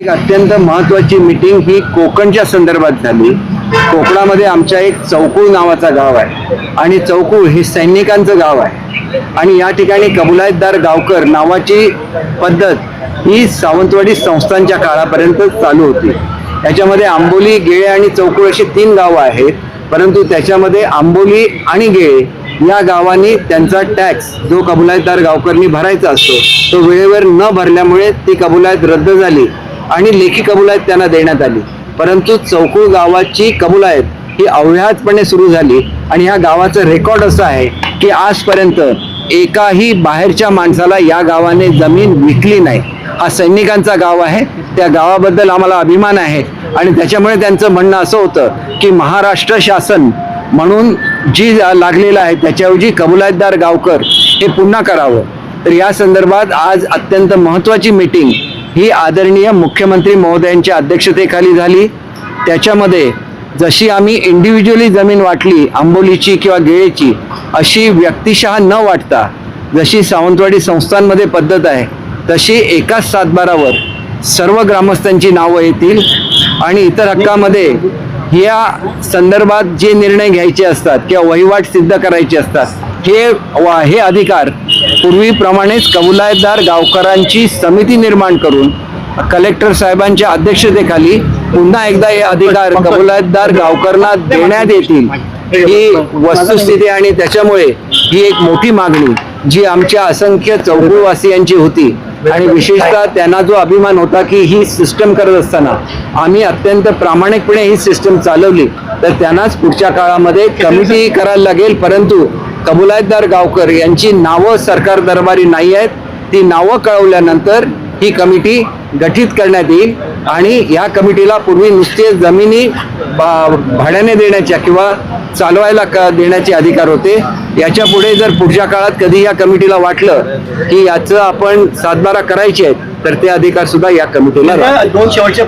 एक अत्यंत महत्वाची मीटिंग ही कोकणच्या संदर्भात झाली. कोकणामध्ये आमच्या एक चौकुळ नावाचा गाव आहे. आणि चौकूळ हे सैनिकांचं गाव आहे. आणि या ठिकाणी कबुलायतदार गावकर नावाची पद्धत ही सावंतवाडी संस्थांच्या काळापर्यंत चालू होती. त्याच्यामध्ये आंबोली गेळे आणि चौकूळ अशी तीन गावं आहेत. परंतु त्याच्यामध्ये आंबोली आणि गेळे या गावांनी त्यांचा टॅक्स जो कबुलायतदार गावकरनी भरायचा असतो तो वेळेवर न भरल्यामुळे ती कबुलायत रद्द झाली. आणि लेखी कबुलायत त्यांना देण्यात आली. परंतु चौकुळ गावाची कबुलायत ही अव्याहतपणे सुरू झाली आणि ह्या गावाचं रेकॉर्ड असं आहे की आजपर्यंत एकाही बाहेरच्या माणसाला या गावाने जमीन विकली नाही. हा सैनिकांचा गाव आहे. त्या गावाबद्दल आम्हाला अभिमान आहे. आणि त्याच्यामुळे त्यांचं म्हणणं असं होतं की महाराष्ट्र शासन म्हणून जी लागलेलं आहे त्याच्याऐवजी कबुलायतदार गावकर हे पुन्हा करावं. तर या संदर्भात आज अत्यंत महत्त्वाची मीटिंग ही आदरणीय मुख्यमंत्री महोदयांच्या अध्यक्षतेखाली झाली. त्याच्यामध्ये जशी आम्ही इंडिव्हिज्युअली जमीन वाटली आंबोलीची किंवा गेळेची अशी व्यक्तिशः न वाटता जशी सावंतवाडी संस्थांमध्ये पद्धत आहे तशी एकाच सातबारावर सर्व ग्रामस्थांची नावं येतील आणि इतर हक्कामध्ये या संदर्भात जे निर्णय घ्यायचे असतात किंवा वहिवाट सिद्ध करायचे असतात हे वा हे अधिकार पूर्वीप्रमाणेच कबुलायतदार गावकरांची समिती निर्माण करून कलेक्टर साहेबांच्या अध्यक्षतेखाली पुन्हा एकदा हे अधिकार कबुलायतदार गावकरांना देण्यात येतील ही वस्तुस्थिती आणि त्याच्यामुळे ही एक मोठी मागणी जी आमच्या असंख्य चौकुळवासियांची होती. आणि विशेषतः त्यांना जो अभिमान होता की ही सिस्टम करत असताना आम्ही अत्यंत प्रामाणिकपणे ही सिस्टम चालवली. तर त्यांनाच पुढच्या काळामध्ये कमिटी करायला लागेल परंतु कबुलायतदार गावकर यांची नावं सरकार दरबारी नाही आहेत ती नावं कळवल्यानंतर ही कमिटी गठीत करण्यात येईल आणि या कमिटीला पूर्वी नुसते जमिनी बा- भाड्याने देण्याच्या किंवा चालवायला क देण्याचे अधिकार होते याच्यापुढे जर पुढच्या काळात कधी या कमिटीला वाटलं की याचं आपण सातबारा करायचे आहेत तर ते अधिकार सुद्धा या कमिटीला. दोन शेवटचे